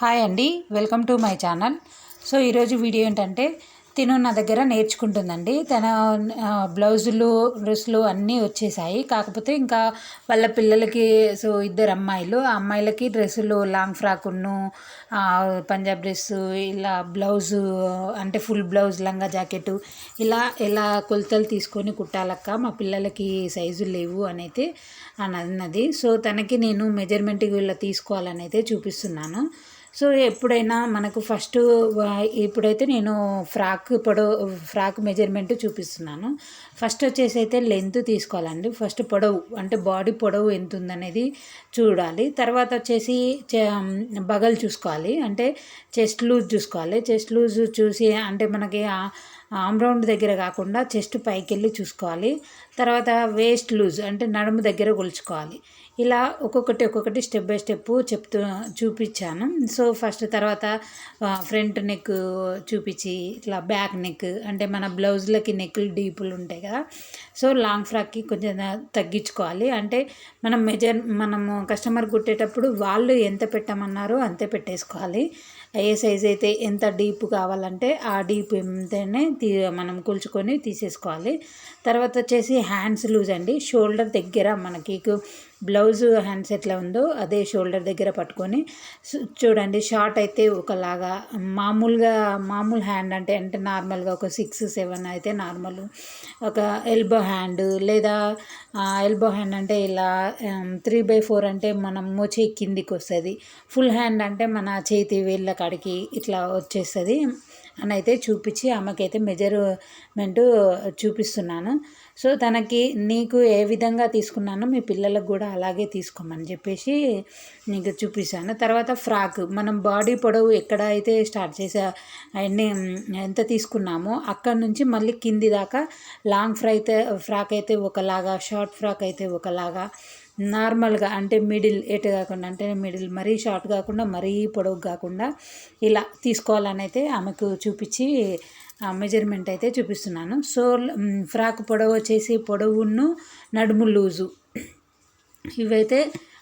Hi అండి welcome to my channel. So ఈరోజు video ఏంటంటే తిను నా దగ్గర నేర్చుకుంటుందండి. తన బ్లౌజులు డ్రెస్సులు అన్నీ వచ్చేసాయి. కాకపోతే ఇంకా వాళ్ళ పిల్లలకి సో ఇద్దరు అమ్మాయిలు. ఆ అమ్మాయిలకి డ్రెస్సులు లాంగ్ ఫ్రాకును పంజాబ్ డ్రెస్సు ఇలా బ్లౌజు అంటే ఫుల్ బ్లౌజ్ లంగా జాకెట్ ఇలా ఇలా కొలతలు తీసుకొని కుట్టాలక్క. మా పిల్లలకి సైజులు లేవు అని అయితే అని అన్నది. సో తనకి నేను మెజర్మెంట్ ఇలా తీసుకోవాలని అయితే చూపిస్తున్నాను. సో ఎప్పుడైనా మనకు ఫస్ట్ ఇప్పుడైతే నేను ఫ్రాక్ పొడవు ఫ్రాక్ మెజర్మెంట్ చూపిస్తున్నాను. ఫస్ట్ వచ్చేసి అయితే లెంత్ తీసుకోవాలండి. ఫస్ట్ పొడవు అంటే బాడీ పొడవు ఎంత ఉందనేది చూడాలి. తర్వాత వచ్చేసి చే- బగల్ చూసుకోవాలి. అంటే చెస్ట్ లూజ్ చూసుకోవాలి. చెస్ట్ లూజ్ చూసి అంటే మనకి ఆమ్ రౌండ్ దగ్గర కాకుండా చెస్ట్ పైకి వెళ్ళి చూసుకోవాలి. తర్వాత వేస్ట్ లూజ్ అంటే నడుము దగ్గర కొలుచుకోవాలి. ఇలా ఒక్కొక్కటి ఒక్కొక్కటి స్టెప్ బై స్టెప్ చెప్తూ చూపించాను. సో ఫస్ట్ తర్వాత ఫ్రంట్ నెక్ చూపించి ఇట్లా బ్యాక్ నెక్ అంటే మన బ్లౌజ్లకి నెక్లు డీపులు ఉంటాయి కదా. సో లాంగ్ ఫ్రాక్కి కొంచెం తగ్గించుకోవాలి. అంటే మనం మెజర్ మనము కస్టమర్ కుట్టేటప్పుడు వాళ్ళు ఎంత పెట్టమన్నారో అంతే పెట్టేసుకోవాలి. ఏ సైజ్ అయితే ఎంత డీప్ కావాలంటే ఆ డీప్ ఎంతనే తీ మనం కూల్చుకొని తీసేసుకోవాలి. తర్వాత వచ్చేసి హ్యాండ్స్ లూజ్ అండి. షోల్డర్ దగ్గర మనకి బ్లౌజ్ హ్యాండ్స్ ఎట్లా ఉందో అదే షోల్డర్ దగ్గర పట్టుకొని చూడండి షార్ట్ అయితే ఒకలాగా మామూలుగా మామూలు హ్యాండ్ అంటే అంటే నార్మల్గా ఒక సిక్స్ సెవెన్ అయితే నార్మల్. ఒక ఎల్బో హ్యాండ్ లేదా ఎల్బో హ్యాండ్ అంటే ఇలా త్రీ బై ఫోర్ అంటే మనం మోచి కిందికి వస్తుంది. ఫుల్ హ్యాండ్ అంటే మన చేతి వేళ్ళ కాడికి ఇట్లా వచ్చేస్తుంది. అని అయితే చూపించి ఆమెకైతే మెజర్మెంట్ చూపిస్తున్నాను. సో తనకి నీకు ఏ విధంగా తీసుకున్నానో మీ పిల్లలకు కూడా అలాగే తీసుకోమని చెప్పేసి నీకు చూపిస్తాను. తర్వాత ఫ్రాక్ మనం బాడీ పొడవు ఎక్కడ అయితే స్టార్ట్ చేసా అన్ని ఎంత తీసుకున్నామో అక్కడ నుంచి మళ్ళీ కింది దాకా లాంగ్ ఫ్రై అయితే ఫ్రాక్ అయితే ఒకలాగా షార్ట్ ఫ్రాక్ అయితే ఒకలాగా నార్మల్గా అంటే మిడిల్ ఎటు కాకుండా అంటే మిడిల్ మరీ షార్ట్ కాకుండా మరీ పొడవు కాకుండా ఇలా తీసుకోవాలని అయితే ఆమెకు చూపించి మెజర్మెంట్ అయితే చూపిస్తున్నాను. సో ఫ్రాక్ పొడవు వచ్చేసి పొడవును నడుము లూజు. ఇవైతే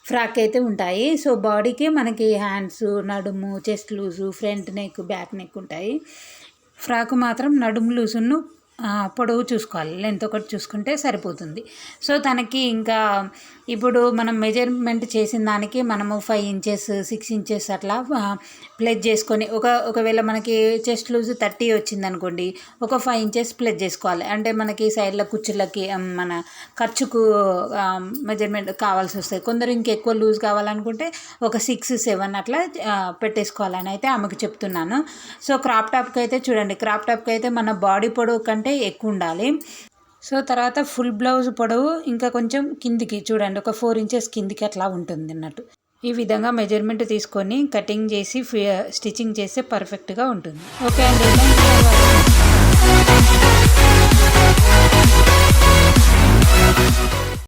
ఫ్రాక్ అయితే ఉంటాయి. సో బాడీకి మనకి హ్యాండ్స్ నడుము chest loose front neck back neck ఉంటాయి. ఫ్రాక్ మాత్రం నడుము లూజును పొడవు చూసుకోవాలి. లెంత్ ఒకటి చూసుకుంటే సరిపోతుంది. సో తనకి ఇంకా ఇప్పుడు మనం మెజర్మెంట్ చేసిన దానికి మనము ఫైవ్ ఇంచెస్ సిక్స్ ఇంచెస్ అట్లా ప్లెజ్ చేసుకొని ఒక ఒకవేళ మనకి చెస్ట్ లూజ్ థర్టీ వచ్చింది అనుకోండి ఒక ఫైవ్ ఇంచెస్ ప్లెజ్ చేసుకోవాలి. అంటే మనకి సైడ్ల కుర్చీలకి మన ఖర్చుకు మెజర్మెంట్ కావాల్సి వస్తుంది కొందరు ఇంకెక్కువ లూజ్ కావాలనుకుంటే ఒక సిక్స్ సెవెన్ అట్లా పెట్టేసుకోవాలని అయితే ఆమెకు చెప్తున్నాను. సో క్రాప్ టాప్కి అయితే చూడండి. క్రాప్ టాప్కి అయితే మన బాడీ పొడవు కంటే ఎక్కువ ఉండాలి. సో తర్వాత ఫుల్ బ్లౌజ్ పొడవు ఇంకా కొంచెం కిందికి చూడండి ఒక ఫోర్ ఇంచెస్ కిందికి అట్లా ఉంటుంది అన్నట్టు. ఈ విధంగా మెజర్మెంట్ తీసుకొని కటింగ్ చేసి స్టిచ్చింగ్ చేస్తే పర్ఫెక్ట్గా ఉంటుంది. ఓకే అండి